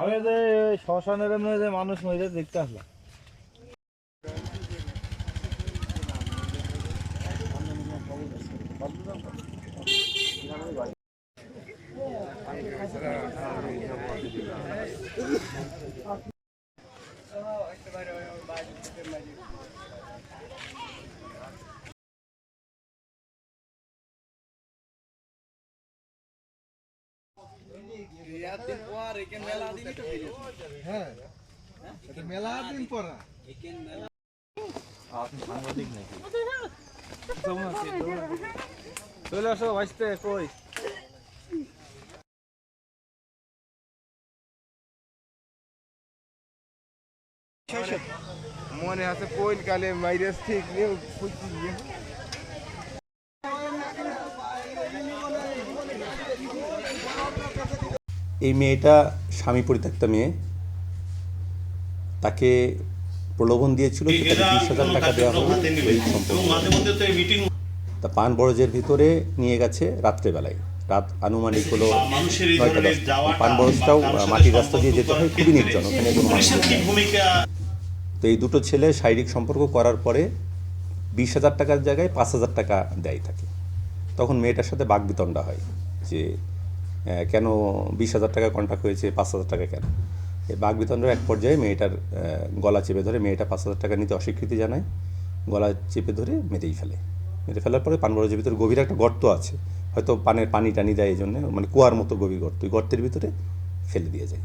আমি যে শ্মশানের যে মানুষ মরে দেখতে আসলাম। হ্যাঁ। এটা মেলা দিন পরা আপনি সাংবাদিক নাকি? চলে আসো বাঁচতে কই? মনে আছে পইল কালে মাইরাস ঠিক নিয়ে ফুটি এই মেয়েটা স্বামী পরিত্যক্ত মেয়ে। তাকে প্রলোভন দিয়েছিল বিশ হাজার টাকা দেওয়া হবে তা পান বরজের ভিতরে নিয়ে গেছে রাত্রেবেলায়। রাত আনুমানিক হলো পান বরজটাও মাটির রাস্তা দিয়ে যেতে হয়, খুবই নির্জন, ওখানে তো এই দুটো ছেলে শারীরিক সম্পর্ক করার পরে বিশ হাজার টাকার জায়গায় পাঁচ হাজার টাকা দেয় থাকে তখন মেয়েটার সাথে বাগবিতণ্ডা হয় যে কেন বিশ হাজার টাকা কন্ট্যাক্ট হয়েছে, পাঁচ হাজার টাকা কেন? এই বাঘ বাগবিতণ্ডার এক পর্যায়ে মেয়েটার গলা চেপে ধরে মেয়েটা পাঁচ হাজার টাকা নিতে অস্বীকৃতি জানায়, গলা চেপে ধরে মেরেই ফেলে। মেরে ফেলার পরে পানবরজের ভিতরে গভীর একটা গর্ত আছে, হয়তো পানের পানি টানি দেয় এই জন্য মানে কুয়ার মতো গভীর গর্ত, ওই গর্তের ভিতরে ফেলে দিয়ে যায়।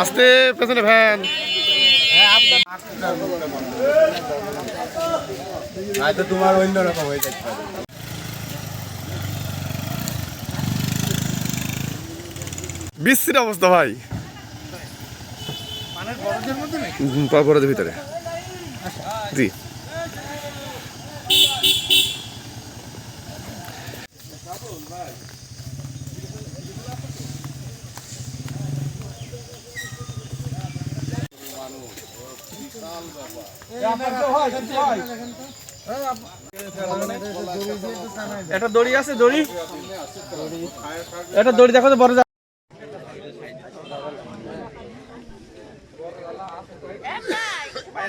আস্তে পেছনে ভ্যান হয়তো তোমার অন্য রকম হয়ে যেতে বিশ্রী অবস্থা ভাই। বরদের ভিতরে। জি। একটা দড়ি আছে দড়ি? একটা দড়ি দেখো তো বড়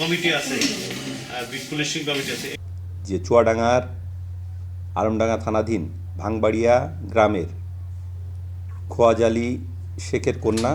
কমিটি আছে পুলিশিং কমিটি আছে। যে চুয়াডাঙ্গার আলমডাঙ্গা থানাধীন ভাঙবাড়িয়া গ্রামের খোয়াজালি শেখের কন্যা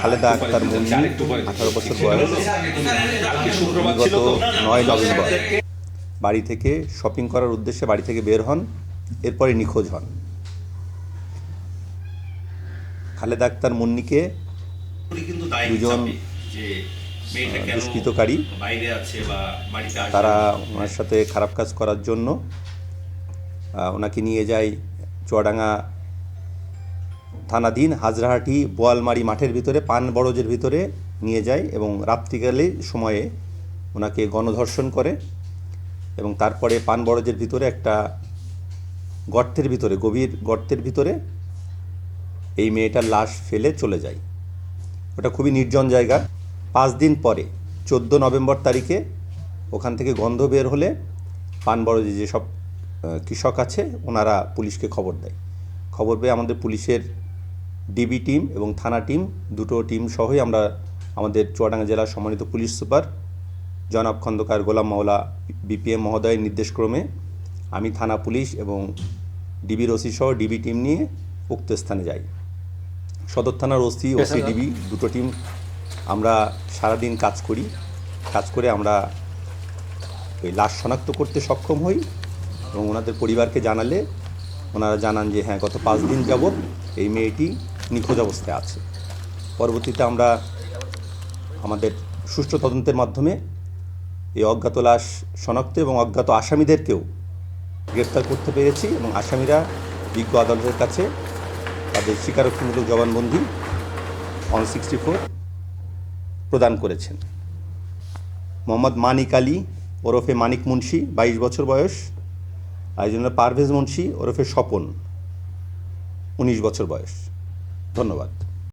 খালেদা আক্তার মুন্নি আঠারো বছর বয়স গত নয় নভেম্বর। বাড়ি থেকে শপিং করার উদ্দেশ্যে বাড়ি থেকে বের হন এরপরে নিখোঁজ হন। খালেদা আক্তার মুন্নিকে দুজন, দুষ্কৃতকারী। বাইরে আছে বা তারা ওনার সাথে খারাপ কাজ করার জন্য ওনাকে নিয়ে যায় চুয়াডাঙ্গা থানাধীন হাজরাহাটি বোয়ালমারি মাঠের ভিতরে পান বড়জের ভিতরে নিয়ে যায় এবং রাত্রিকালে সময়ে ওনাকে গণধর্ষণ করে এবং তারপরে পান বড়জের ভিতরে একটা গর্তের ভিতরে গভীর গর্তের ভিতরে এই মেয়েটার লাশ ফেলে চলে যায়। ওটা খুবই নির্জন জায়গা। পাঁচ দিন পরে চোদ্দ নভেম্বর তারিখে ওখান থেকে গন্ধ বের হলে পানবড় যেসব কৃষক আছে ওনারা পুলিশকে খবর দেয়। খবর পেয়ে আমাদের পুলিশের ডিবি টিম এবং থানা টিম দুটো টিম সহই আমরা আমাদের চুয়াডাঙ্গা জেলার সম্মানিত পুলিশ সুপার জনাব খন্দকার গোলাম মাওলা বিপিএম মহোদয়ের নির্দেশক্রমে আমি থানা পুলিশ এবং ডিবির ওসি সহ ডিবি টিম নিয়ে উক্ত স্থানে যাই। সদর থানার ওসি ওসি ডিবি দুটো টিম আমরা সারাদিন কাজ করি। কাজ করে আমরা ওই লাশ শনাক্ত করতে সক্ষম হই এবং ওনাদের পরিবারকে জানালে ওনারা জানান যে হ্যাঁ গত পাঁচ দিন যাবৎ এই মেয়েটি নিখোঁজ অবস্থায় আছে। পরবর্তীতে আমরা আমাদের সুষ্ঠু তদন্তের মাধ্যমে এই অজ্ঞাত লাশ শনাক্ত এবং অজ্ঞাত আসামিদেরকেও গ্রেফতার করতে পেরেছি এবং আসামিরা বিজ্ঞ আদালতের কাছে তাদের স্বীকারোক্তিমূলক জবানবন্দি অন সিক্সটি ফোর প্রদান করেছেন। মোহাম্মদ মানিক আলী ওরফে মানিক মুন্সি, বাইশ বছর বয়স। একজন পারভেজ মুন্সি ওরফে স্বপন, উনিশ বছর বয়স। ধন্যবাদ।